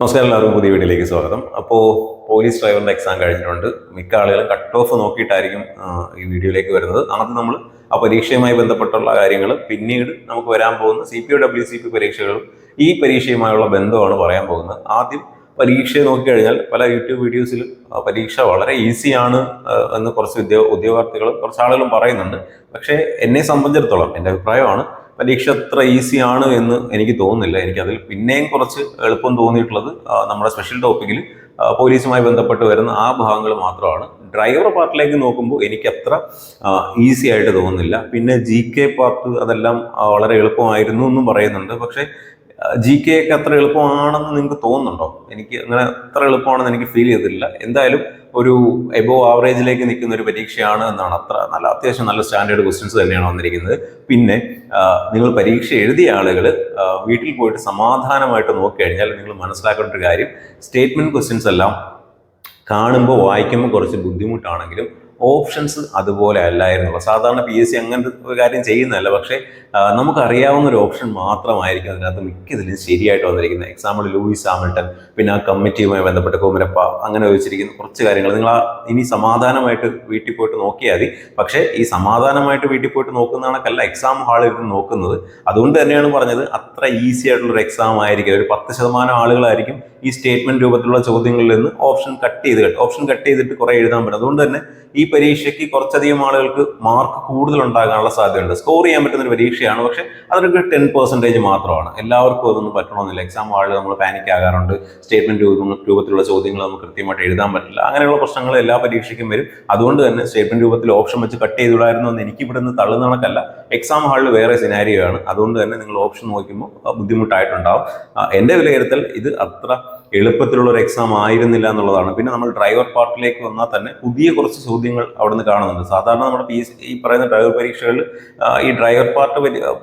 നമസ്കാരം എല്ലാവർക്കും പുതിയ വീഡിയോയിലേക്ക് സ്വാഗതം. അപ്പോൾ പോലീസ് ഡ്രൈവറിന്റെ എക്സാം കഴിഞ്ഞിട്ടുണ്ട്. മിക്ക ആളുകളും കട്ട് ഓഫ് നോക്കിയിട്ടായിരിക്കും ഈ വീഡിയോയിലേക്ക് വരുന്നത്. ആദ്യം നമ്മൾ ആ പരീക്ഷയുമായി ബന്ധപ്പെട്ടുള്ള കാര്യങ്ങൾ പിന്നീട് നമുക്ക് വരാൻ പോകുന്ന C P W C P പരീക്ഷകളും ഈ പരീക്ഷയുമായുള്ള ബന്ധമാണ് പറയാൻ പോകുന്നത്. ആദ്യം പരീക്ഷയെ നോക്കിക്കഴിഞ്ഞാൽ പല യൂട്യൂബ് വീഡിയോസിൽ പരീക്ഷ വളരെ ഈസിയാണ് എന്ന് കുറച്ച് ഉദ്യോഗ ഉദ്യോഗാർത്ഥികളും കുറച്ച് ആളുകളും പറയുന്നുണ്ട്. പക്ഷേ എന്നെ സംബന്ധിച്ചിടത്തോളം എന്റെ അഭിപ്രായമാണ് പരീക്ഷ അത്ര ഈസി ആണ് എന്ന് എനിക്ക് തോന്നുന്നില്ല. എനിക്കതിൽ പിന്നെയും കുറച്ച് എളുപ്പം തോന്നിയിട്ടുള്ളത് നമ്മുടെ സ്പെഷ്യൽ ടോപ്പിക്കിൽ പോലീസുമായി ബന്ധപ്പെട്ട് വരുന്ന ആ ഭാഗങ്ങൾ മാത്രമാണ്. ഡ്രൈവർ പാർട്ടിലേക്ക് നോക്കുമ്പോൾ എനിക്ക് അത്ര ഈസി ആയിട്ട് തോന്നുന്നില്ല. പിന്നെ ജി കെ പാർട്ട് അതെല്ലാം വളരെ എളുപ്പമായിരുന്നു എന്നും പറയുന്നുണ്ട്. പക്ഷേ ജി കെ ഒക്കെ അത്ര എളുപ്പമാണെന്ന് നിങ്ങൾക്ക് തോന്നുന്നുണ്ടോ? എനിക്ക് അങ്ങനെ അത്ര എളുപ്പമാണെന്ന് എനിക്ക് ഫീൽ ചെയ്തില്ല എന്തായാലും ഒരു എബോ ആവറേജിലേക്ക് നിൽക്കുന്ന ഒരു പരീക്ഷയാണ് എന്നാണ് അത്ര നല്ല അത്യാവശ്യം നല്ല സ്റ്റാൻഡേർഡ് ക്വസ്റ്റ്യൻസ് തന്നെയാണ് വന്നിരിക്കുന്നത്. പിന്നെ നിങ്ങൾ പരീക്ഷ എഴുതിയ ആളുകൾ വീട്ടിൽ പോയിട്ട് സമാധാനമായിട്ട് നോക്കിക്കഴിഞ്ഞാൽ നിങ്ങൾ മനസ്സിലാക്കേണ്ട ഒരു കാര്യം സ്റ്റേറ്റ്മെന്റ് ക്വസ്റ്റ്യൻസ് എല്ലാം കാണുമ്പോൾ വായിക്കുമ്പോൾ കുറച്ച് ബുദ്ധിമുട്ടാണെങ്കിലും ഓപ്ഷൻസ് അതുപോലെ അല്ലായിരുന്നു. സാധാരണ പി എസ് സി അങ്ങനത്തെ ഒരു കാര്യം ചെയ്യുന്നതല്ല. പക്ഷേ നമുക്കറിയാവുന്ന ഒരു ഓപ്ഷൻ മാത്രമായിരിക്കും അതിനകത്ത് മിക്കതിലും ശരിയായിട്ട് വന്നിരിക്കുന്നത്. എക്സാമ്പിൾ ലൂയിസ് ആമിൾട്ടൺ പിന്നെ ആ കമ്മിറ്റിയുമായി ബന്ധപ്പെട്ട് കുമരപ്പ അങ്ങനെ വെച്ചിരിക്കുന്ന കുറച്ച് കാര്യങ്ങൾ. നിങ്ങൾ ആ ഇനി സമാധാനമായിട്ട് വീട്ടിൽ പോയിട്ട് നോക്കിയാൽ മതി. പക്ഷേ ഈ സമാധാനമായിട്ട് വീട്ടിൽ പോയിട്ട് നോക്കുന്ന കണക്കല്ല എക്സാം ഹാളിൽ ഇരുന്ന് നോക്കുന്നത്. അതുകൊണ്ട് തന്നെയാണ് പറഞ്ഞത് അത്ര ഈസി ആയിട്ടുള്ളൊരു എക്സാം ആയിരിക്കും. ഒരു പത്ത് ശതമാനം ആളുകളായിരിക്കും ഈ സ്റ്റേറ്റ്മെന്റ് രൂപത്തിലുള്ള ചോദ്യങ്ങളിൽ നിന്ന് ഓപ്ഷൻ കട്ട് ചെയ്ത് ഓപ്ഷൻ കട്ട് ചെയ്തിട്ട് കുറേ എഴുതാൻ പറ്റും. അതുകൊണ്ട് തന്നെ ഈ പരീക്ഷയ്ക്ക് കുറച്ചധികം ആളുകൾക്ക് മാർക്ക് കൂടുതൽ ഉണ്ടാകാനുള്ള സാധ്യതയുണ്ട്. സ്കോർ ചെയ്യാൻ പറ്റുന്ന ഒരു പരീക്ഷയാണ്. പക്ഷെ അതൊരു ടെൻ പെർസെന്റേജ് മാത്രമാണ്. എല്ലാവർക്കും അതൊന്നും പറ്റണമെന്നില്ല. എക്സാം ആളുകൾ നമ്മൾ പാനിക് ആകാറുണ്ട്. സ്റ്റേറ്റ്മെന്റ് രൂപം രൂപത്തിലുള്ള ചോദ്യങ്ങൾ നമുക്ക് കൃത്യമായിട്ട് എഴുതാൻ പറ്റില്ല. അങ്ങനെയുള്ള പ്രശ്നങ്ങൾ എല്ലാ പരീക്ഷയ്ക്കും വരും. അതുകൊണ്ട് തന്നെ സ്റ്റേറ്റ്മെന്റ് രൂപത്തിൽ ഓപ്ഷൻ വെച്ച് കട്ട് ചെയ്തിടായിരുന്നു എന്ന് എനിക്ക് ഇവിടെ നിന്ന് തള്ളുന്ന കണക്കല്ല. എക്സാം ഹാളിൽ വേറെ സിനാരിയോ ആണ്. അതുകൊണ്ട് തന്നെ നിങ്ങൾ ഓപ്ഷൻ നോക്കുമ്പോൾ ബുദ്ധിമുട്ടായിട്ടുണ്ടാവും. എന്റെ വിലയിരുത്തൽ ഇത് അത്ര എളുപ്പത്തിലുള്ള ഒരു എക്സാം ആയിരുന്നില്ല എന്നുള്ളതാണ്. പിന്നെ നമ്മൾ ഡ്രൈവർ പാർട്ടിലേക്ക് വന്നാൽ തന്നെ പുതിയ കുറച്ച് ചോദ്യങ്ങൾ അവിടെ നിന്ന് കാണുന്നുണ്ട്. സാധാരണ നമ്മുടെ പി എസ് ഈ പറയുന്ന ഡ്രൈവർ പരീക്ഷകളിൽ ഈ ഡ്രൈവർ പാർട്ട്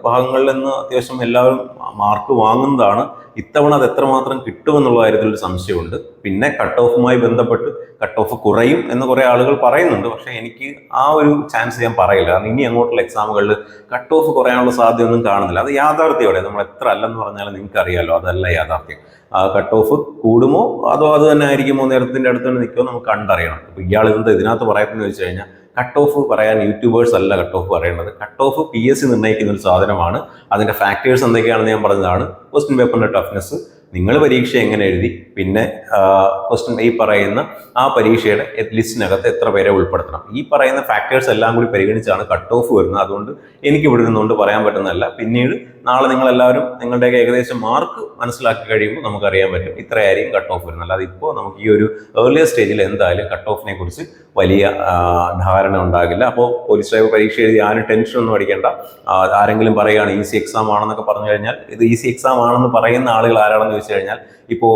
ഭാഗങ്ങളിൽ നിന്ന് അത്യാവശ്യം എല്ലാവരും മാർക്ക് വാങ്ങുന്നതാണ്. ഇത്തവണ അത് എത്രമാത്രം കിട്ടുമെന്നുള്ള കാര്യത്തിൽ ഒരു സംശയമുണ്ട്. പിന്നെ കട്ട് ഓഫുമായി ബന്ധപ്പെട്ട് കട്ട് ഓഫ് കുറയും എന്ന് കുറേ ആളുകൾ പറയുന്നുണ്ട്. പക്ഷേ എനിക്ക് ആ ഒരു ചാൻസ് ഞാൻ പറയില്ല. കാരണം ഇനി അങ്ങോട്ടുള്ള എക്സാമുകളിൽ കട്ട് ഓഫ് കുറയാനുള്ള സാധ്യതയൊന്നും കാണുന്നില്ല. അത് യാഥാർത്ഥ്യമാണ് നമ്മൾ എത്ര അല്ലെന്ന് പറഞ്ഞാലും നിങ്ങൾക്ക് അറിയാലോ അതല്ല യാഥാർത്ഥ്യം. ആ കട്ട് ഓഫ് കൂടുമോ അതോ അത് തന്നെ ആയിരിക്കുമോ? നേരത്തിന്റെ അടുത്ത് തന്നെ നിൽക്കുമോ നമുക്ക് കണ്ടറിയണം. അപ്പോൾ ഇയാൾ എന്താ ഇതിനകത്ത് പറയുന്നത് വെച്ച് കഴിഞ്ഞാൽ കട്ട് ഓഫ് പറയാൻ യൂട്യൂബേഴ്സ് അല്ല കട്ട് ഓഫ് പറയേണ്ടത്. Cut off P S C നിർണയിക്കുന്ന ഒരു സാധനമാണ്. അതിന്റെ ഫാക്ടേഴ്സ് എന്തൊക്കെയാണെന്ന് ഞാൻ പറഞ്ഞതാണ്. ക്വസ്റ്റ്യൻ പേപ്പറിന്റെ ടഫ്നെസ് നിങ്ങൾ പരീക്ഷ എങ്ങനെ എഴുതി? പിന്നെ ക്വസ്റ്റ്യൻ ഈ പറയുന്ന ആ പരീക്ഷയുടെ ലിസ്റ്റിനകത്ത് എത്ര പേരെ ഉൾപ്പെടുത്തണം. ഈ പറയുന്ന ഫാക്ടേഴ്സ് എല്ലാം കൂടി പരിഗണിച്ചാണ് കട്ട് ഓഫ് വരുന്നത്. അതുകൊണ്ട് എനിക്ക് ഇവിടെ നിന്നുകൊണ്ട് പറയാൻ പറ്റുന്നതല്ല. പിന്നീട് നാളെ നിങ്ങളെല്ലാവരും നിങ്ങളുടെയൊക്കെ ഏകദേശം മാർക്ക് മനസ്സിലാക്കി കഴിയുമ്പോൾ നമുക്കറിയാൻ പറ്റും ഇത്രയായിരിക്കും കട്ട് ഓഫ് വരുന്നത്. അല്ലാതെ ഇപ്പോൾ നമുക്ക് ഈ ഒരു ഏർലിയർ സ്റ്റേജിൽ എന്തായാലും കട്ട് ഓഫിനെ കുറിച്ച് വലിയ ധാരണ ഉണ്ടാകില്ല. അപ്പോൾ പോലീസ് ഡ്രൈവർ പരീക്ഷ എഴുതി ആരും ടെൻഷൻ ഒന്നും അടിക്കേണ്ട. ആരെങ്കിലും പറയുകയാണ് ഈസി എക്സാം ആണെന്നൊക്കെ പറഞ്ഞു കഴിഞ്ഞാൽ ഇത് ഈസി എക്സാം ആണെന്ന് പറയുന്ന ആളുകൾ ആരാണെന്ന് ചോദിച്ചു കഴിഞ്ഞാൽ ഇപ്പോൾ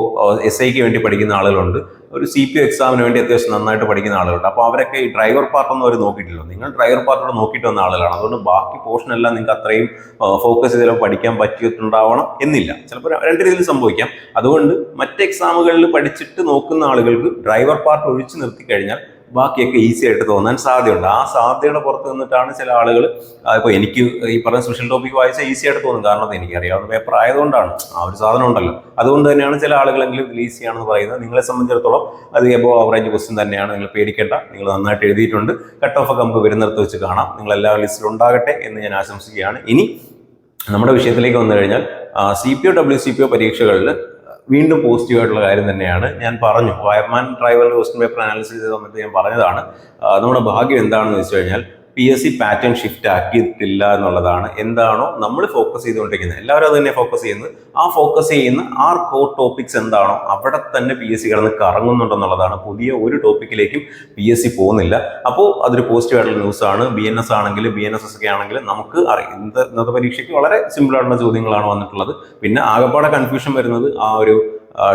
എസ് ഐക്ക് വേണ്ടി പഠിക്കുന്ന ആളുകളുണ്ട്. ഒരു സി പി എക്സാമിന് വേണ്ടി അത്യാവശ്യം നന്നായിട്ട് പഠിക്കുന്ന ആളുകളുണ്ട്. അപ്പോൾ അവരൊക്കെ ഈ ഡ്രൈവർ പാർട്ടൊന്നും അവർ നോക്കിയിട്ടില്ല. നിങ്ങൾ ഡ്രൈവർ പാർട്ടോട് നോക്കിയിട്ട് വന്ന ആളുകളാണ്. അതുകൊണ്ട് ബാക്കി പോർഷൻ എല്ലാം നിങ്ങൾക്ക് അത്രയും ഫോക്കസ് ചെയ്ത് പഠിക്കാൻ പറ്റിയിട്ടുണ്ടാവണം എന്നില്ല. ചിലപ്പോൾ രണ്ട് രീതിയിൽ സംഭവിക്കാം. അതുകൊണ്ട് മറ്റ് എക്സാമുകളിൽ പഠിച്ചിട്ട് നോക്കുന്ന ആളുകൾക്ക് ഡ്രൈവർ പാർട്ട് ഒഴിച്ചു നിർത്തി കഴിഞ്ഞാൽ ബാക്കിയൊക്കെ ഈസി ആയിട്ട് തോന്നാൻ സാധ്യതയുണ്ട്. ആ സാധ്യതയുടെ പുറത്ത് നിന്നിട്ടാണ് ചില ആളുകൾ ഇപ്പോൾ എനിക്ക് ഈ പറഞ്ഞ സ്പെഷ്യൽ ടോപ്പിക് വായിച്ചാൽ ഈസി ആയിട്ട് തോന്നും. കാരണം അത് എനിക്കറിയാവുന്ന പേപ്പർ ആയതുകൊണ്ടാണ്. ആ ഒരു സാധനം ഉണ്ടല്ലോ. അതുകൊണ്ട് തന്നെയാണ് ചില ആളുകളെങ്കിലും ഇതിൽ ഈസി ആണെന്ന് പറയുന്നത്. നിങ്ങളെ സംബന്ധിച്ചിടത്തോളം അത് എബോ അവറേജ് ക്വസ്റ്റ്യൻ തന്നെയാണ്. നിങ്ങൾ പേടിക്കേണ്ട. നിങ്ങൾ നന്നായിട്ട് എഴുതിയിട്ടുണ്ട്. കട്ട് ഓഫ് ഒക്കെ നമുക്ക് വരുന്നിടത്ത് വെച്ച് കാണാം. നിങ്ങൾ എല്ലാ ലിസ്റ്റിലും ഉണ്ടാകട്ടെ എന്ന് ഞാൻ ആശംസിക്കുകയാണ്. ഇനി നമ്മുടെ വിഷയത്തിലേക്ക് വന്നു കഴിഞ്ഞാൽ C P O W C P O പരീക്ഷകളിൽ വീണ്ടും പോസിറ്റീവായിട്ടുള്ള കാര്യം തന്നെയാണ്. ഞാൻ പറഞ്ഞു wireman tribal question paper analysis ചെയ്ത സമയത്ത് ഞാൻ പറഞ്ഞതാണ് നമ്മുടെ ഭാഗ്യം എന്താണെന്ന് വെച്ച് കഴിഞ്ഞാൽ P S C pattern shift ആക്കിയിട്ടില്ല എന്നുള്ളതാണ്. എന്താണോ നമ്മൾ ഫോക്കസ് ചെയ്തുകൊണ്ടിരിക്കുന്നത്. എല്ലാവരും അത് തന്നെ ഫോക്കസ് ചെയ്യുന്നത്. ആ ഫോക്കസ് ചെയ്യുന്ന ആ കോർ ടോപ്പിക്സ് എന്താണോ അവിടെ തന്നെ പി എസ് സി കിടന്ന് കറങ്ങുന്നുണ്ടെന്നുള്ളതാണ്. പുതിയ ഒരു ടോപ്പിക്കിലേക്കും പി എസ് സി പോകുന്നില്ല. അപ്പോൾ അതൊരു പോസിറ്റീവ് ആയിട്ടുള്ള ആണ്. ബി എൻ എസ് ആണെങ്കിൽ ബി എൻ എസ് എസ് ഒക്കെ ആണെങ്കിൽ നമുക്ക് അറിയാം. ഇന്നത്തെ പരീക്ഷയ്ക്ക് വളരെ സിമ്പിൾ ആയിട്ടുള്ള ചോദ്യങ്ങളാണ് വന്നിട്ടുള്ളത്. പിന്നെ ആകെപ്പാടെ കൺഫ്യൂഷൻ വരുന്നത് ആ ഒരു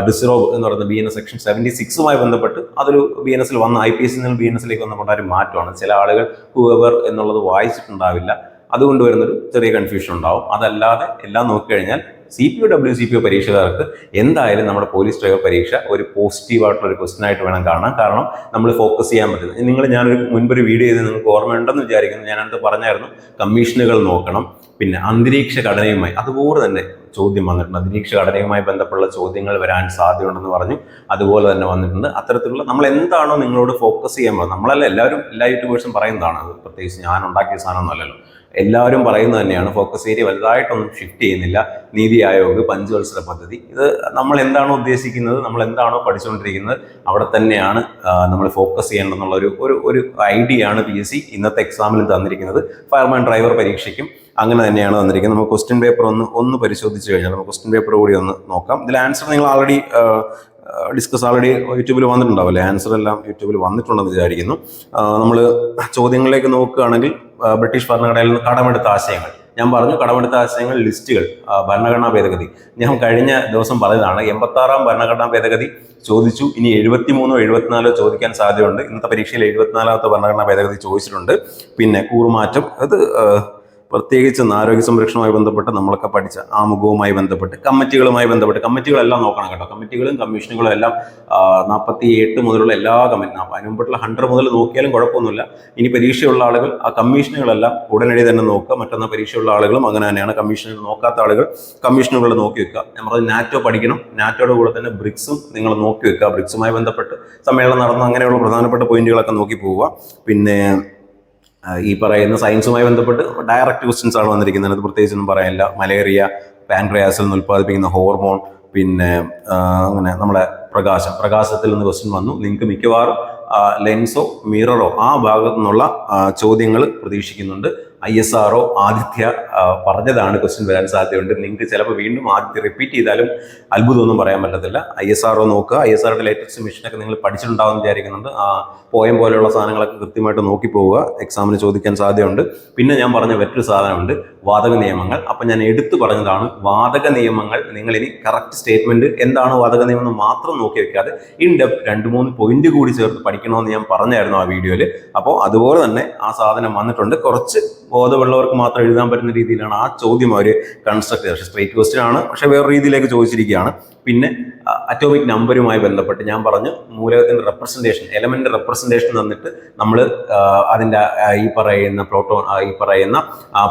ഡിസ്റോബ് എന്ന് പറയുന്ന B N S section seventy സിക്സുമായി ബന്ധപ്പെട്ട് അതൊരു ബി എൻ എസിൽ വന്ന ഐ പി എസ് നിന്ന് ബി എൻ എസിലേക്ക് വന്നപ്പോൾ ഒരു മാറ്റമാണ്. ചില ആളുകൾ ഹൂവർ എന്നുള്ളത് വായിച്ചിട്ടുണ്ടാവില്ല. അതുകൊണ്ട് വരുന്നൊരു ചെറിയ കൺഫ്യൂഷൻ ഉണ്ടാവും. അതല്ലാതെ എല്ലാം നോക്കിക്കഴിഞ്ഞാൽ C P O W C P O പരീക്ഷകാർക്ക് എന്തായാലും നമ്മുടെ പോലീസ് ഡ്രൈവർ പരീക്ഷ ഒരു പോസിറ്റീവ് ആയിട്ടുള്ള ഒരു ക്വസ്റ്റൻ ആയിട്ട് വേണം കാണാൻ. കാരണം നമ്മൾ ഫോക്കസ് ചെയ്യാൻ പറ്റുന്നത്. നിങ്ങൾ ഞാനൊരു മുൻപൊരു വീഡിയോ ചെയ്ത് നിങ്ങൾക്ക് ഓർമ്മയുണ്ടെന്ന് വിചാരിക്കുന്നു. ഞാനത് പറഞ്ഞായിരുന്നു. കമ്മീഷനുകൾ നോക്കണം. പിന്നെ അന്തരീക്ഷ ഘടനയുമായി. അതുപോലെ തന്നെ ചോദ്യം വന്നിട്ടുണ്ട്. അന്തരീക്ഷ ഘടനയുമായി ബന്ധപ്പെട്ട ചോദ്യങ്ങൾ വരാൻ സാധ്യതയുണ്ടെന്ന് പറഞ്ഞു. അതുപോലെ തന്നെ വന്നിട്ടുണ്ട്. അത്തരത്തിലുള്ള നമ്മൾ എന്താണോ നിങ്ങളോട് ഫോക്കസ് ചെയ്യാൻ പോകുന്നത്. നമ്മളല്ല എല്ലാവരും എല്ലാ യൂട്യൂബേഴ്സും പറയുന്നതാണ്. അത് പ്രത്യേകിച്ച് ഞാൻ ഉണ്ടാക്കിയ സാധനമൊന്നുമല്ലല്ലോ എല്ലാവരും പറയുന്നത് തന്നെയാണ്. ഫോക്കസ് ഏരിയ വലുതായിട്ടൊന്നും ഷിഫ്റ്റ് ചെയ്യുന്നില്ല. നീതി ആയോഗ് പഞ്ചവത്സര പദ്ധതി. ഇത് നമ്മൾ എന്താണോ ഉദ്ദേശിക്കുന്നത് നമ്മൾ എന്താണോ പഠിച്ചുകൊണ്ടിരിക്കുന്നത് അവിടെ തന്നെയാണ് നമ്മൾ ഫോക്കസ് ചെയ്യേണ്ടതെന്നുള്ള ഒരു ഒരു ഐഡിയ ആണ് പി എസ് സി ഇന്നത്തെ എക്സാമിൽ തന്നിരിക്കുന്നത്. ഫയർമാൻ ഡ്രൈവർ പരീക്ഷയ്ക്കും അങ്ങനെ തന്നെയാണ് തന്നിരിക്കുന്നത്. നമുക്ക് ക്വസ്റ്റ്യൻ പേപ്പർ ഒന്ന് ഒന്ന് പരിശോധിച്ച് കഴിഞ്ഞാൽ നമുക്ക് ക്വസ്റ്റ്യൻ പേപ്പർ കൂടി ഒന്ന് നോക്കാം. ഇതിൽ ആൻസർ നിങ്ങൾ ആൾറെഡി ഡിസ്കസ് ആൾറെഡി യൂട്യൂബിൽ വന്നിട്ടുണ്ടാവില്ലേ ആൻസർ എല്ലാം യൂട്യൂബിൽ വന്നിട്ടുണ്ടെന്ന് വിചാരിക്കുന്നു. നമ്മൾ ചോദ്യങ്ങളിലേക്ക് നോക്കുകയാണെങ്കിൽ ബ്രിട്ടീഷ് ഭരണഘടനയിൽ നിന്ന് കടമെടുത്ത ആശയങ്ങൾ. ഞാൻ പറഞ്ഞു കടമെടുത്ത ആശയങ്ങൾ ലിസ്റ്റുകൾ ഭരണഘടനാ ഭേദഗതി. ഞാൻ കഴിഞ്ഞ ദിവസം പറഞ്ഞതാണ് എൺപത്താറാം ഭരണഘടനാ ഭേദഗതി ചോദിച്ചു. ഇനി എഴുപത്തി മൂന്നോ എഴുപത്തിനാലോ ചോദിക്കാൻ സാധ്യതയുണ്ട്. ഇന്നത്തെ പരീക്ഷയിൽ എഴുപത്തിനാലാമത്തെ ഭരണഘടനാ ഭേദഗതി ചോദിച്ചിട്ടുണ്ട്. പിന്നെ കൂറുമാറ്റം അത് പ്രത്യേകിച്ച് ആരോഗ്യ സംരക്ഷണവുമായി ബന്ധപ്പെട്ട് നമ്മളൊക്കെ പഠിച്ച ആമുഖവുമായി ബന്ധപ്പെട്ട് കമ്മിറ്റികളുമായി ബന്ധപ്പെട്ട് കമ്മിറ്റികളെല്ലാം നോക്കണം കേട്ടോ. കമ്മിറ്റികളും കമ്മീഷനുകളും എല്ലാം നാൽപ്പത്തി എട്ട് മുതലുള്ള എല്ലാ കമ്മിറ്റി അതിന് ഹൺഡ്രഡ് മുതൽ നോക്കിയാലും കുഴപ്പമൊന്നുമില്ല. ഇനി പരീക്ഷയുള്ള ആളുകൾ ആ കമ്മീഷനുകളെല്ലാം ഉടനടി തന്നെ നോക്കുക. മറ്റൊന്ന് പരീക്ഷയുള്ള ആളുകളും അങ്ങനെ തന്നെയാണ്. കമ്മീഷനുകൾ നോക്കാത്ത ആളുകൾ കമ്മീഷനുകൾ നോക്കി വെക്കുക. ഞാൻ നാറ്റോ പഠിക്കണം. നാറ്റോയുടെ കൂടെ തന്നെ ബ്രിക്സും നിങ്ങൾ നോക്കി വെക്കുക. ബ്രിക്സുമായി ബന്ധപ്പെട്ട് സമ്മേളനം നടന്ന അങ്ങനെയുള്ള പ്രധാനപ്പെട്ട പോയിന്റുകളൊക്കെ നോക്കി പോവുക. പിന്നെ ഈ പറയുന്ന സയൻസുമായി ബന്ധപ്പെട്ട് ഡയറക്റ്റ് ക്വസ്റ്റ്യൻസ് ആണ് വന്നിരിക്കുന്നത്. പ്രത്യേകിച്ച് പ്രത്യേകിച്ചൊന്നും പറയാനില്ല. മലേറിയ പാൻക്രിയാസിൽ നിന്ന് ഉൽപ്പാദിപ്പിക്കുന്ന ഹോർമോൺ പിന്നെ അങ്ങനെ നമ്മളെ പ്രകാശം. പ്രകാശത്തിൽ നിന്ന് ക്വസ്റ്റ്യൻ വന്നു. നിങ്ങൾക്ക് മിക്കവാറും ലെൻസോ മിററോ ആ ഭാഗത്തു നിന്നുള്ള ചോദ്യങ്ങൾ പ്രതീക്ഷിക്കുന്നുണ്ട്. ഐ എസ് ആറോ ആദിത്യ പറഞ്ഞതാണ് ക്വസ്റ്റ്യൻ വരാൻ സാധ്യതയുണ്ട്. നിങ്ങൾക്ക് ചിലപ്പോൾ വീണ്ടും ആദ്യത്തെ റിപ്പീറ്റ് ചെയ്താലും അത്ഭുതമൊന്നും പറയാൻ പറ്റത്തില്ല. ഐ എസ് ആറോ നോക്കുക. ഐ എസ് ആറുടെ ലേറ്റസ്റ്റ് മിഷനൊക്കെ നിങ്ങൾ പഠിച്ചിട്ടുണ്ടാവും വിചാരിക്കുന്നുണ്ട്. ആ പോയം പോലെയുള്ള സാധനങ്ങളൊക്കെ കൃത്യമായിട്ട് നോക്കി പോവുക എക്സാമിന് ചോദിക്കാൻ സാധ്യതയുണ്ട്. പിന്നെ ഞാൻ പറഞ്ഞ മറ്റൊരു സാധനമുണ്ട്. വാതക നിയമങ്ങൾ. അപ്പം ഞാൻ എടുത്തു പറഞ്ഞതാണ് വാതക നിയമങ്ങൾ നിങ്ങൾ ഇനി കറക്റ്റ് സ്റ്റേറ്റ്മെന്റ് എന്താണ് വാതക നിയമം മാത്രം നോക്കി വെക്കാതെ ഇൻ ഡെപ്ത് രണ്ട് മൂന്ന് പോയിന്റ് കൂടി ചേർത്ത് പഠിക്കണമെന്ന് ഞാൻ പറഞ്ഞായിരുന്നു ആ വീഡിയോയിൽ അപ്പോൾ അതുപോലെ തന്നെ ആ സാധനം വന്നിട്ടുണ്ട്. കുറച്ച് ബോധമുള്ളവർക്ക് മാത്രം എഴുതാൻ പറ്റുന്ന രീതിയിലാണ് ആ ചോദ്യം അവർ കൺസ്ട്രക്ട് ചെയ്തത്. പക്ഷേ സ്ട്രേറ്റ് ക്വസ്റ്റ്യൻ ആണ്. പക്ഷേ വേറെ രീതിയിലേക്ക് ചോദിച്ചിരിക്കുകയാണ്. പിന്നെ അറ്റോമിക് നമ്പറുമായി ബന്ധപ്പെട്ട് ഞാൻ പറഞ്ഞു മൂലകത്തിന്റെ റെപ്രസെന്റേഷൻ എലമെന്റ് റെപ്രസെന്റേഷൻ തന്നിട്ട് നമ്മൾ അതിന്റെ ഈ പറയുന്ന പ്രോട്ടോൺ ഈ പറയുന്ന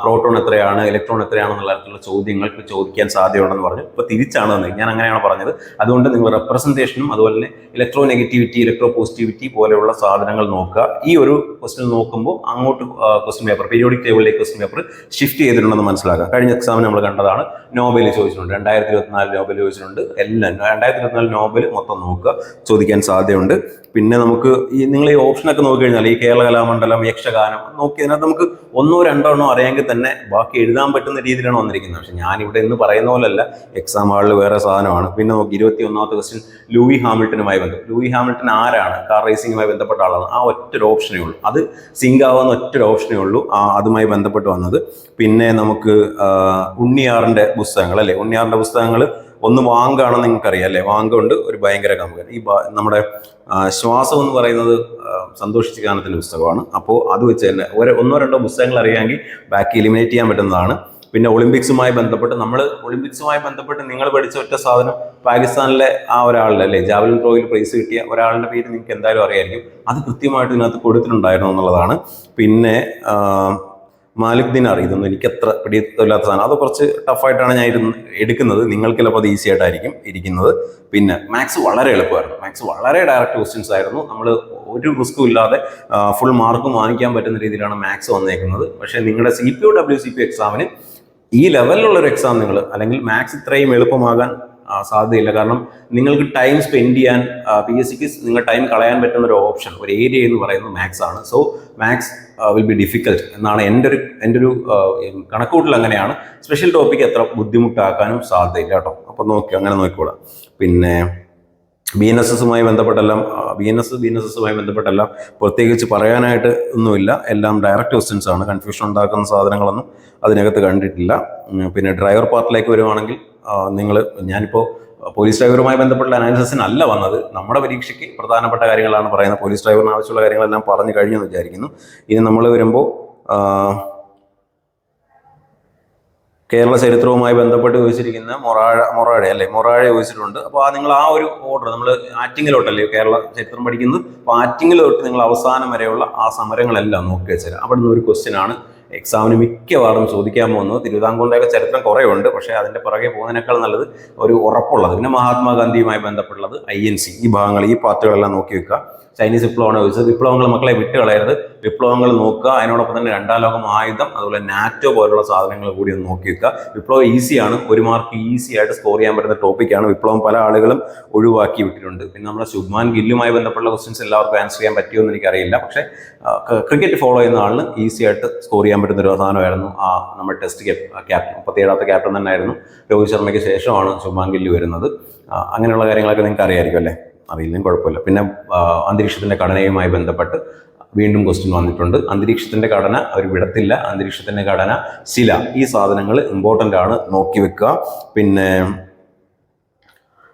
പ്രോട്ടോൺ എത്രയാണ്? ഇലക്ട്രോൺ എത്രയാണെന്നുള്ള തരത്തിലുള്ള ചോദ്യങ്ങൾക്ക് ചോദിക്കാൻ സാധ്യതയുണ്ടെന്ന് പറഞ്ഞു. ഇപ്പോൾ തിരിച്ചാണ് വന്നത്. ഞാൻ അങ്ങനെയാണ് പറഞ്ഞത്. അതുകൊണ്ട് നിങ്ങൾ റെപ്രസെന്റേഷനും അതുപോലെ തന്നെ ഇലക്ട്രോ നെഗറ്റിവിറ്റി ഇലക്ട്രോ പോസിറ്റിവിറ്റി പോലെയുള്ള സാധനങ്ങൾ നോക്കുക. ഈ ഒരു ക്വസ്റ്റ്യൻ നോക്കുമ്പോൾ അങ്ങോട്ട് ക്വസ്റ്റ്യൻ പേപ്പർ പീരിയോഡിക് ടേബിളിലേക്ക് ക്വസ്റ്റ്യൻ പേപ്പർ ഷിഫ്റ്റ് ചെയ്തിട്ടുണ്ടെന്ന് മനസ്സിലാക്കുക കഴിഞ്ഞ എക്സാമിന് നമ്മൾ കണ്ടതാണ് നോബൽ ചോദിച്ചിട്ടുണ്ട്. രണ്ടായിരത്തി ഇരുപത്തിനാല് നോബൽ ചോദിച്ചിട്ടുണ്ട്. എല്ലാം രണ്ടായിരത്തി ഇരുപത്തിനാല് നോബൽ മൊത്തം നോക്കുക. ചോദിക്കാൻ സാധ്യതയുണ്ട്. പിന്നെ നമുക്ക് ഈ നിങ്ങൾ ഈ ഓപ്ഷനൊക്കെ നോക്കി കഴിഞ്ഞാൽ ഈ കേരള കലാമണ്ഡലം യക്ഷഗാനം നോക്കി നമുക്ക് ഒന്നോ രണ്ടോ എണ്ണോ അറിയാമെങ്കിൽ തന്നെ ബാക്കി എഴുതാൻ പറ്റുന്ന രീതിയിലാണ് വന്നിരിക്കുന്നത്. പക്ഷെ ഞാനിവിടെ ഇന്ന് പറയുന്ന പോലല്ല. എക്സാം ഹാളിൽ വേറെ സാധനമാണ്. പിന്നെ നോക്കി ഇരുപത്തി ഒന്നാമത്തെ ക്വസ്റ്റ്യൻ ലൂയി ഹാമിൽട്ടനുമായി ബന്ധം. ലൂയി ഹാമിൽട്ടൺ ആരാണ്? കാർ റേസിംഗുമായി ബന്ധപ്പെട്ട ആളാണ്. ആ ഒറ്റ ഓപ്ഷനേ ഉള്ളൂ അത് സിങ്ക് ആവുന്ന ഒറ്റ ഓപ്ഷനേ ഉള്ളൂ ആ അതുമായി ബന്ധപ്പെട്ട് വന്നത്. പിന്നെ നമുക്ക് ഉണ്ണിയാറിന്റെ പുസ്തകങ്ങൾ അല്ലേ? ഉണ്ണിയാറിന്റെ പുസ്തകങ്ങൾ ഒന്ന് വാങ്കാണെന്ന് നിങ്ങൾക്കറിയാം അല്ലേ? വാങ്കുണ്ട് ഒരു ഭയങ്കര കമ്പനി ഈ നമ്മുടെ ശ്വാസം എന്ന് പറയുന്നത് സന്തോഷിച്ച് കാണത്തിന്റെ പുസ്തകമാണ്. അപ്പോൾ അത് വെച്ച് തന്നെ ഒരു ഒന്നോ രണ്ടോ പുസ്തകങ്ങൾ അറിയാമെങ്കിൽ ബാക്കി എലിമിനേറ്റ് ചെയ്യാൻ പറ്റുന്നതാണ്. പിന്നെ ഒളിമ്പിക്സുമായി ബന്ധപ്പെട്ട് നമ്മൾ ഒളിമ്പിക്സുമായി ബന്ധപ്പെട്ട് നിങ്ങൾ പഠിച്ച ഒറ്റ സാധനം പാകിസ്ഥാനിലെ ആ ഒരാളുടെ അല്ലേ? ജാവലിൻ ത്രോയിൽ പ്രൈസ് കിട്ടിയ ഒരാളുടെ പേര് നിങ്ങൾക്ക് എന്തായാലും അറിയായിരിക്കും. അത് കൃത്യമായിട്ട് ഇതിനകത്ത് കൊടുത്തിട്ടുണ്ടായിരുന്നു എന്നുള്ളതാണ്. പിന്നെ മാലിക് ദിനാർ ഇതൊന്നും എനിക്ക് എത്ര പിടിയില്ലാത്ത സാധനം. അത് കുറച്ച് ടഫായിട്ടാണ് ഞാൻ ഇരുന്ന് എടുക്കുന്നത്. നിങ്ങൾക്ക് ചിലപ്പോൾ അത് ഈസി ആയിട്ടായിരിക്കും ഇരിക്കുന്നത്. പിന്നെ മാത്സ് വളരെ എളുപ്പമായിരുന്നു. മാത്സ് വളരെ ഡയറക്റ്റ് ക്വസ്റ്റ്യൻസ് ആയിരുന്നു. നമ്മൾ ഒരു റിസ്ക്കും ഇല്ലാതെ ഫുൾ മാർക്ക് വാങ്ങിക്കാൻ പറ്റുന്ന രീതിയിലാണ് മാത്സ് വന്നേക്കുന്നത്. പക്ഷേ നിങ്ങളുടെ C P O W C P എക്സാമിന് ഈ ലെവലിലുള്ള ഒരു എക്സാം നിങ്ങൾ അല്ലെങ്കിൽ മാത്സ് ഇത്രയും എളുപ്പമാകാൻ സാധ്യതയില്ല. കാരണം നിങ്ങൾക്ക് ടൈം സ്പെൻഡ് ചെയ്യാൻ പി എസ് സിക്ക് നിങ്ങൾ ടൈം കളയാൻ പറ്റുന്ന ഒരു ഓപ്ഷൻ ഒരു ഏരിയ എന്ന് പറയുന്നത് മാത്സ് ആണ്. So maths will be difficult എന്നാണ് എന്റെ ഒരു എന്റെ ഒരു കണക്കൂട്ടൽ അങ്ങനെയാണ്. സ്പെഷ്യൽ ടോപ്പിക് എത്ര ബുദ്ധിമുട്ടാക്കാനും സാധ്യതയില്ല കേട്ടോ. അപ്പം നോക്കി അങ്ങനെ നോക്കിക്കോളാം. പിന്നെ ബി എൻ എസ് എസുമായി ബന്ധപ്പെട്ടെല്ലാം B N S B N S എസുമായി ബന്ധപ്പെട്ടെല്ലാം പ്രത്യേകിച്ച് പറയാനായിട്ട് ഒന്നുമില്ല. എല്ലാം ഡയറക്റ്റ് ക്വസ്റ്റ്യൻസ് ആണ്. കൺഫ്യൂഷൻ ഉണ്ടാക്കുന്ന സാധനങ്ങളൊന്നും അതിനകത്ത് കണ്ടിട്ടില്ല. പിന്നെ ഡ്രൈവർ പാർട്ടിലേക്ക് വരുവാണെങ്കിൽ നിങ്ങൾ ഞാനിപ്പോൾ പോലീസ് ഡ്രൈവറുമായി ബന്ധപ്പെട്ട അനാലിസിസിനല്ല വന്നത്. നമ്മുടെ പരീക്ഷയ്ക്ക് പ്രധാനപ്പെട്ട കാര്യങ്ങളാണ് പറയുന്നത്. പോലീസ് ഡ്രൈവറിന് ആവശ്യമുള്ള കാര്യങ്ങളെല്ലാം പറഞ്ഞു കഴിഞ്ഞു കഴിഞ്ഞെന്ന് വിചാരിക്കുന്നു. ഇനി നമ്മൾ വരുമ്പോൾ കേരള ചരിത്രവുമായി ബന്ധപ്പെട്ട് ചോദിച്ചിരിക്കുന്ന മൊറാഴ മൊറാഴ അല്ലേ? മൊറാഴ ചോദിച്ചിട്ടുണ്ട് അപ്പോൾ ആ നിങ്ങൾ ആ ഒരു ഓർഡർ നമ്മൾ ആറ്റിങ്ങിലോട്ടല്ലേ കേരള ചരിത്രം പഠിക്കുന്നു അപ്പോൾ ആറ്റിങ്ങിലോട്ട് നിങ്ങൾ അവസാനം വരെയുള്ള ആ സമരങ്ങളെല്ലാം നോക്കി വെച്ചാൽ അവിടെ നിന്ന് ഒരു ക്വസ്റ്റ്യൻ ആണ് എക്സാമിന് മിക്കവാറും ചോദിക്കാൻ പോകുന്നത് തിരുവിതാംകൂറിന്റെയൊക്കെ ചരിത്രം കുറേ ഉണ്ട് പക്ഷേ അതിന്റെ പുറകെ പോകുന്നതിനേക്കാൾ നല്ലത് ഒരു ഉറപ്പുള്ളത് പിന്നെ മഹാത്മാഗാന്ധിയുമായി ബന്ധപ്പെട്ടുള്ളത് ഐ എൻ സി. ഈ ഭാഗങ്ങൾ ഈ പാർട്ടുകളെല്ലാം നോക്കി വെക്കുക. ചൈനീസ് വിപ്ലവമാണ് ചോദിച്ചത് വിപ്ലവങ്ങൾ മക്കളെ വിട്ട് കളയരുത്. വിപ്ലവങ്ങൾ നോക്കുക. അതിനോടൊപ്പം തന്നെ രണ്ടാം ലോകം ആയുധം അതുപോലെ നാറ്റോ പോലുള്ള സാധനങ്ങൾ കൂടി ഒന്ന് നോക്കി വെക്കുക. വിപ്ലവം ഈസിയാണ് ഒരു മാർക്ക് ഈസി ആയിട്ട് സ്കോർ ചെയ്യാൻ പറ്റുന്ന ടോപ്പിക്കാണ് വിപ്ലവം പല ആളുകളും ഒഴിവാക്കി വിട്ടിട്ടുണ്ട്. പിന്നെ നമ്മുടെ ശുഭ്മാൻ ഗില്ലുമായി ബന്ധപ്പെട്ട ക്വസ്റ്റ്യൻസ് എല്ലാവർക്കും ആൻസർ ചെയ്യാൻ പറ്റുമെന്ന് എനിക്കറിയില്ല. പക്ഷേ ക്രിക്കറ്റ് ഫോളോ ചെയ്യുന്ന ആളിന് ഈസി ആയിട്ട് സ്കോർ ചെയ്യാൻ പറ്റുന്ന ഒരു സാധനമായിരുന്നു ആ നമ്മുടെ ടെസ്റ്റ് ക്യാപ്റ്റൻ മുപ്പത്തിയേഴാമത്തെ ക്യാപ്റ്റൻ തന്നെയായിരുന്നു രോഹിത് ശർമ്മയ്ക്ക് ശേഷമാണ് ശുഭ്മാൻ ഗില്ലു വരുന്നത്. അങ്ങനെയുള്ള കാര്യങ്ങളൊക്കെ നിങ്ങൾക്ക് അറിയാമായിരിക്കും അല്ലേ? അറിയില്ലെങ്കിൽ കുഴപ്പമില്ല. പിന്നെ അന്തരീക്ഷത്തിന്റെ ഘടനയുമായി ബന്ധപ്പെട്ട് വീണ്ടും ക്വസ്റ്റ്യൻ വന്നിട്ടുണ്ട്. അന്തരീക്ഷത്തിന്റെ ഘടന അവർ വിടത്തില്ല. അന്തരീക്ഷത്തിന്റെ ഘടന ശില. ഈ സാധനങ്ങൾ ഇമ്പോർട്ടന്റ് ആണ്. നോക്കി വെക്കുക. പിന്നെ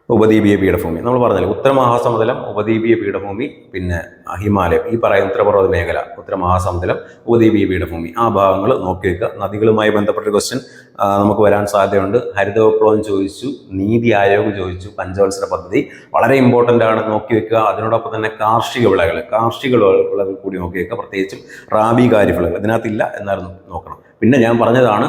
ഉപദ്വീപീയ പീഠഭൂമി. നമ്മൾ പറഞ്ഞല്ലോ ഉത്തരമഹാസമതലം ഉപദ്വീപീയ പീഠഭൂമി പിന്നെ ഹിമാലയം ഈ പറയുന്ന ഉത്തരപർവത മേഖല ഉത്തരമഹാസമുദ്രം ഉപദ്വീപീയ പീഠഭൂമി ആ ഭാഗങ്ങൾ നോക്കി വെക്കുക. നദികളുമായി ബന്ധപ്പെട്ട ക്വസ്റ്റ്യൻ നമുക്ക് വരാൻ സാധ്യതയുണ്ട്. ഹരിത വിപ്ലവം ചോദിച്ചു നീതി ആയോഗ് ചോദിച്ചു പഞ്ചവത്സര പദ്ധതി. വളരെ ഇമ്പോർട്ടന്റ് ആണ് നോക്കി വെക്കുക. അതിനോടൊപ്പം തന്നെ കാർഷിക വിളകൾ കാർഷിക വിളകൾ കൂടി നോക്കി വെക്കുക. പ്രത്യേകിച്ചും റാബി കാരി വിളകൾ. ഇതിനകത്തില്ല എന്നായിരുന്നു നോക്കണം. പിന്നെ ഞാൻ പറഞ്ഞതാണ്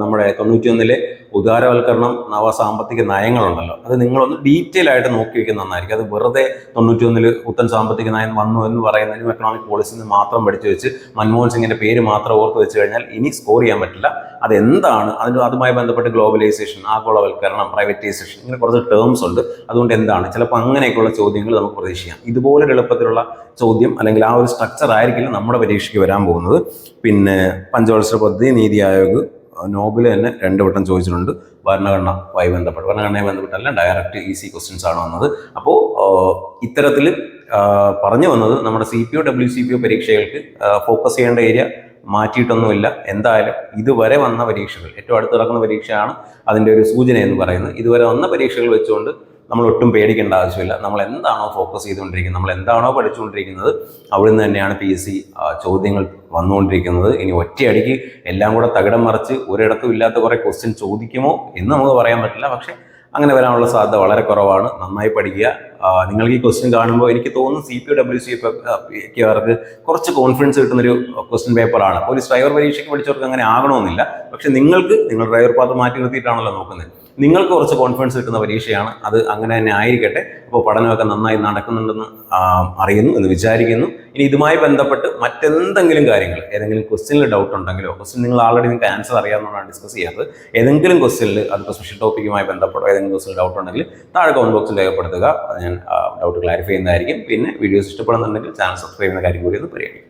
നമ്മുടെ തൊണ്ണൂറ്റിയൊന്നിലെ ഉദാരവൽക്കരണം നവ സാമ്പത്തിക നയങ്ങളുണ്ടല്ലോ. അത് നിങ്ങളൊന്ന് ഡീറ്റെയിൽ ആയിട്ട് നോക്കി വെക്കുന്നത് നന്നായിരിക്കും. അത് വെറുതെ തൊണ്ണൂറ്റിയൊന്നിൽ പുത്തൻ സാമ്പത്തിക നയം വന്നു എന്ന് പറയുന്നതിനും എക്കണോമിക് പോളിസിയിൽ നിന്ന് മാത്രം പഠിച്ചു വെച്ച് മൻമോഹൻ സിംഗിന്റെ പേര് മാത്രം ഓർത്ത് വെച്ച് കഴിഞ്ഞാൽ ഇനി സ്കോർ ചെയ്യാൻ പറ്റില്ല. അതെന്താണ്? അതിന് അതുമായി ബന്ധപ്പെട്ട് ഗ്ലോബലൈസേഷൻ ആഗോളവൽക്കരണം പ്രൈവറ്റൈസേഷൻ ഇങ്ങനെ കുറച്ച് ടേംസ് ഉണ്ട്. അതുകൊണ്ട് എന്താണ്? ചിലപ്പോൾ അങ്ങനെയൊക്കെയുള്ള ചോദ്യങ്ങൾ നമുക്ക് പ്രതീക്ഷിക്കാം. ഇതുപോലെ എളുപ്പത്തിലുള്ള ചോദ്യം അല്ലെങ്കിൽ ആ ഒരു സ്ട്രക്ചർ ആയിരിക്കില്ല നമ്മുടെ പരീക്ഷയ്ക്ക് വരാൻ പോകുന്നത്. പിന്നെ പഞ്ചവത്സര പദ്ധതി നീതി ആയോഗ് നോബിൽ തന്നെ രണ്ട് വട്ടം ചോദിച്ചിട്ടുണ്ട്. ഭരണഘടനയുമായി ബന്ധപ്പെട്ട്. ഭരണഘടനയുമായി ബന്ധപ്പെട്ടല്ല ഡയറക്റ്റ് ഈസി ക്വസ്റ്റ്യൻസ് ആണ് വന്നത്. അപ്പോൾ ഇത്തരത്തിൽ പറഞ്ഞു വന്നത് നമ്മുടെ C P O W C P O പരീക്ഷകൾക്ക് ഫോക്കസ് ചെയ്യേണ്ട ഏരിയ മാറ്റിയിട്ടൊന്നുമില്ല. എന്തായാലും ഇതുവരെ വന്ന പരീക്ഷകൾ ഏറ്റവും അടുത്ത് നടക്കുന്ന പരീക്ഷയാണ് അതിന്റെ ഒരു സൂചന എന്ന് പറയുന്നത്. ഇതുവരെ വന്ന പരീക്ഷകൾ വെച്ചുകൊണ്ട് നമ്മൾ ഒട്ടും പേടിക്കേണ്ട ആവശ്യമില്ല. നമ്മൾ എന്താണോ ഫോക്കസ് ചെയ്തുകൊണ്ടിരിക്കുന്നത് നമ്മൾ എന്താണോ പഠിച്ചുകൊണ്ടിരിക്കുന്നത് അവിടെ നിന്ന് തന്നെയാണ് പി എസ് സി ചോദ്യങ്ങൾ വന്നുകൊണ്ടിരിക്കുന്നത്. ഇനി ഒറ്റയടിക്ക് എല്ലാം കൂടെ തകിടം മറിച്ച് ഒരിടത്തും ഇല്ലാത്ത കുറേ ക്വസ്റ്റ്യൻ ചോദിക്കുമോ എന്ന് നമുക്ക് പറയാൻ പറ്റില്ല. പക്ഷേ അങ്ങനെ വരാനുള്ള സാധ്യത വളരെ കുറവാണ്. നന്നായി പഠിക്കുക. നിങ്ങൾക്ക് ഈ ക്വസ്റ്റ്യൻ കാണുമ്പോൾ എനിക്ക് തോന്നുന്നു സി പി ഡബ്ല്യു സി അവർക്ക് കുറച്ച് കോൺഫിഡൻസ് കിട്ടുന്നൊരു ക്വസ്റ്റ്യൻ പേപ്പറാണ് പോലീസ് ഡ്രൈവർ പരീക്ഷയ്ക്ക് പഠിച്ചവർക്ക് അങ്ങനെ ആകണമെന്നില്ല. പക്ഷെ നിങ്ങൾക്ക് നിങ്ങൾ ഡ്രൈവർ പാത്ത് മാറ്റി നിർത്തിയിട്ടാണല്ലോ നോക്കുന്നത്. നിങ്ങൾക്ക് കുറച്ച് കോൺഫിഡൻസ് കിട്ടുന്ന പരീക്ഷയാണ്. അത് അങ്ങനെ തന്നെ ആയിരിക്കട്ടെ. അപ്പോൾ പഠനമൊക്കെ നന്നായി നടക്കുന്നുണ്ടെന്ന് അറിയുന്നു എന്ന് വിചാരിക്കുന്നു. ഇനി ഇതുമായി ബന്ധപ്പെട്ട് മറ്റെന്തെങ്കിലും കാര്യങ്ങൾ ഏതെങ്കിലും ക്വസ്റ്റ്യനിൽ ഡൗട്ട് ഉണ്ടെങ്കിലോ ക്വസ്റ്റ്യൻ നിങ്ങൾ ആൾറെഡി നിങ്ങൾക്ക് ആൻസർ അറിയാവുന്നതാണ് ഡിസ്കസ് ചെയ്യാത്തത്. ഏതെങ്കിലും ക്വസ്റ്റ്യനിൽ അതിപ്പോൾ സ്പെഷ്യൽ ടോപ്പിക്കുമായി ബന്ധപ്പെട്ടോ ഏതെങ്കിലും ക്വസ്റ്റ്യൻ ഡൗട്ട് ഉണ്ടെങ്കിൽ താഴെ കമന്റ് ബോക്സിൽ രേഖപ്പെടുത്തുക. ഞാൻ ഡൗട്ട് ക്ലാരിഫൈ ചെയ്യുന്നതായിരിക്കും. പിന്നെ വീഡിയോസ് ഇഷ്ടപ്പെടുന്നുണ്ടെങ്കിൽ ചാനൽ സബ്സ്ക്രൈബ് ചെയ്യുന്ന കാര്യം കൂടി ഒന്ന് പരിഗണിക്കും